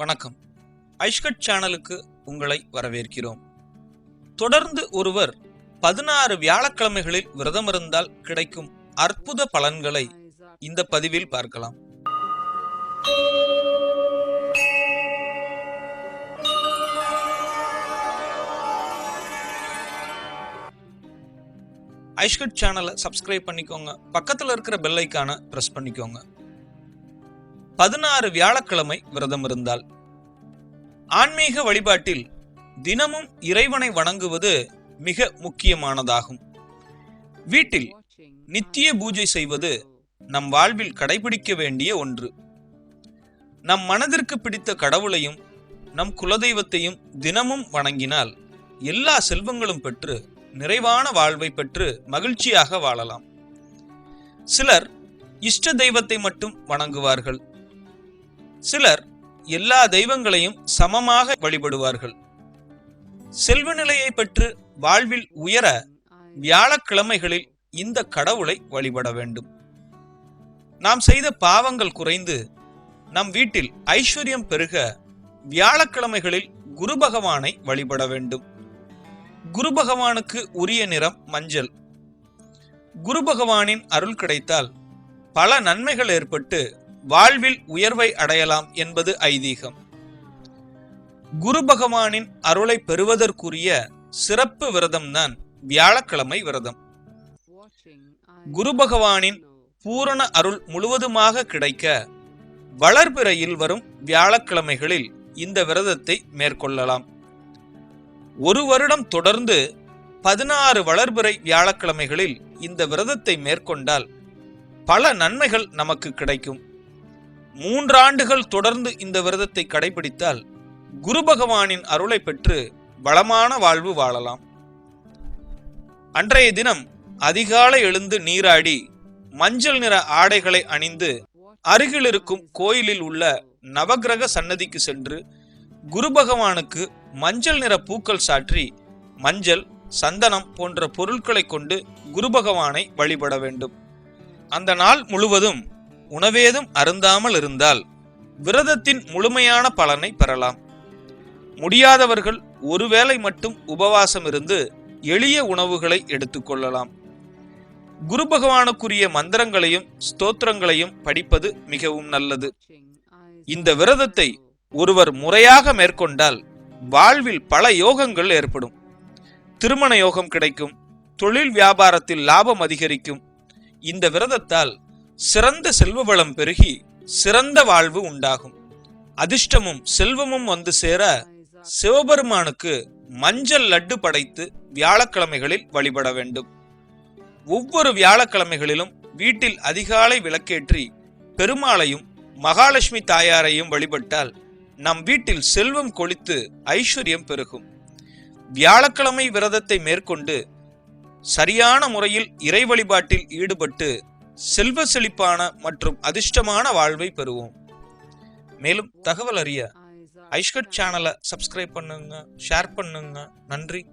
வணக்கம். ஐஷ்கட் சேனலுக்கு உங்களை வரவேற்கிறோம். தொடர்ந்து ஒருவர் பதினாறு வியாழக்கிழமைகளில் விரதம் இருந்தால் கிடைக்கும் அற்புத பலன்களை இந்த பதிவில் பார்க்கலாம். ஐஷ்கட் சேனலை சப்ஸ்கிரைப் பண்ணிக்கோங்க. பக்கத்தில் இருக்கிற பெல்லைக்கான ப்ரெஸ் பண்ணிக்கோங்க. பதினாறு வியாழக்கிழமை விரதம் இருந்தால் ஆன்மீக வழிபாட்டில் தினமும் இறைவனை வணங்குவது மிக முக்கியமானதாகும். வீட்டில் நித்திய பூஜை செய்வது நம் வாழ்வில் கடைபிடிக்க வேண்டிய ஒன்று. நம் மனதிற்கு பிடித்த கடவுளையும் நம் குலதெய்வத்தையும் தினமும் வணங்கினால் எல்லா செல்வங்களும் பெற்று நிறைவான வாழ்வை பெற்று மகிழ்ச்சியாக வாழலாம். சிலர் இஷ்ட தெய்வத்தை மட்டும் வணங்குவார்கள். சிலர் எல்லா தெய்வங்களையும் சமமாக வழிபடுவார்கள். செல்வ நிலையை பெற்று வாழ்வில் உயர வியாழக்கிழமைகளில் இந்த கடவுளை வழிபட வேண்டும். நாம் செய்த பாவங்கள் குறைந்து நம் வீட்டில் ஐஸ்வர்யம் பெருக வியாழக்கிழமைகளில் குரு பகவானை வழிபட வேண்டும். குரு பகவானுக்கு உரிய நிறம் மஞ்சள். குரு பகவானின் அருள் கிடைத்தால் பல நன்மைகள் ஏற்பட்டு வாழ்வில் உயர்வை அடையலாம் என்பது ஐதீகம். குரு பகவானின் அருளை பெறுவதற்குரிய சிறப்பு விரதம் தான் வியாழக்கிழமை விரதம். குரு பகவானின் பூரண அருள் முழுவதுமாக கிடைக்க வளர்பிறையில் வரும் வியாழக்கிழமைகளில் இந்த விரதத்தை மேற்கொள்ளலாம். ஒரு வருடம் தொடர்ந்து பதினாறு வளர்பிறை வியாழக்கிழமைகளில் இந்த விரதத்தை மேற்கொண்டால் பல நன்மைகள் நமக்கு கிடைக்கும். மூன்றாண்டுகள் தொடர்ந்து இந்த விரதத்தை கடைபிடித்தால் குரு பகவானின் அருளை பெற்று வளமான வாழ்வு வாழலாம். அன்றைய தினம் அதிகாலை எழுந்து நீராடி மஞ்சள் நிற ஆடைகளை அணிந்து அருகில் இருக்கும் கோயிலில் உள்ள நவக்கிரக சன்னதிக்கு சென்று குரு பகவானுக்கு மஞ்சள் நிற பூக்கள் சாற்றி மஞ்சள் சந்தனம் போன்ற பொருட்களை கொண்டு குரு பகவானை வழிபட வேண்டும். அந்த நாள் முழுவதும் உணவேதும் அருந்தாமல் இருந்தால் விரதத்தின் முழுமையான பலனை பெறலாம். முடியாதவர்கள் ஒருவேளை மட்டும் உபவாசம் இருந்து எளிய உணவுகளை எடுத்துக்கொள்ளலாம் குரு பகவானுக்குரிய மந்திரங்களையும் ஸ்தோத்திரங்களையும் படிப்பது மிகவும் நல்லது. இந்த விரதத்தை ஒருவர் முறையாக மேற்கொண்டால் வாழ்வில் பல யோகங்கள் ஏற்படும். திருமண யோகம் கிடைக்கும் தொழில் வியாபாரத்தில் லாபம் அதிகரிக்கும். இந்த விரதத்தால் சிறந்த செல்வ வளம் பெருகி சிறந்த வாழ்வு உண்டாகும். அதிர்ஷ்டமும் செல்வமும் வந்து சேர சிவபெருமானுக்கு மஞ்சள் லட்டு படைத்து வியாழக்கிழமைகளில் வழிபட வேண்டும். ஒவ்வொரு வியாழக்கிழமைகளிலும் வீட்டில் அதிகாலை விளக்கேற்றி பெருமாளையும் மகாலட்சுமி தாயாரையும் வழிபட்டால் நம் வீட்டில் செல்வம் கொளித்து ஐஸ்வர்யம் பெருகும். வியாழக்கிழமை விரதத்தை மேற்கொண்டு சரியான முறையில் இறை வழிபாட்டில் ஈடுபட்டு செல்வ செழிப்பான மற்றும் அதிர்ஷ்டமான வாழ்வை பெறுவோம். மேலும் தகவல் அறிய ஐஷ்கட் சேனலை சப்ஸ்கிரைப் பண்ணுங்க ஷேர் பண்ணுங்க. நன்றி.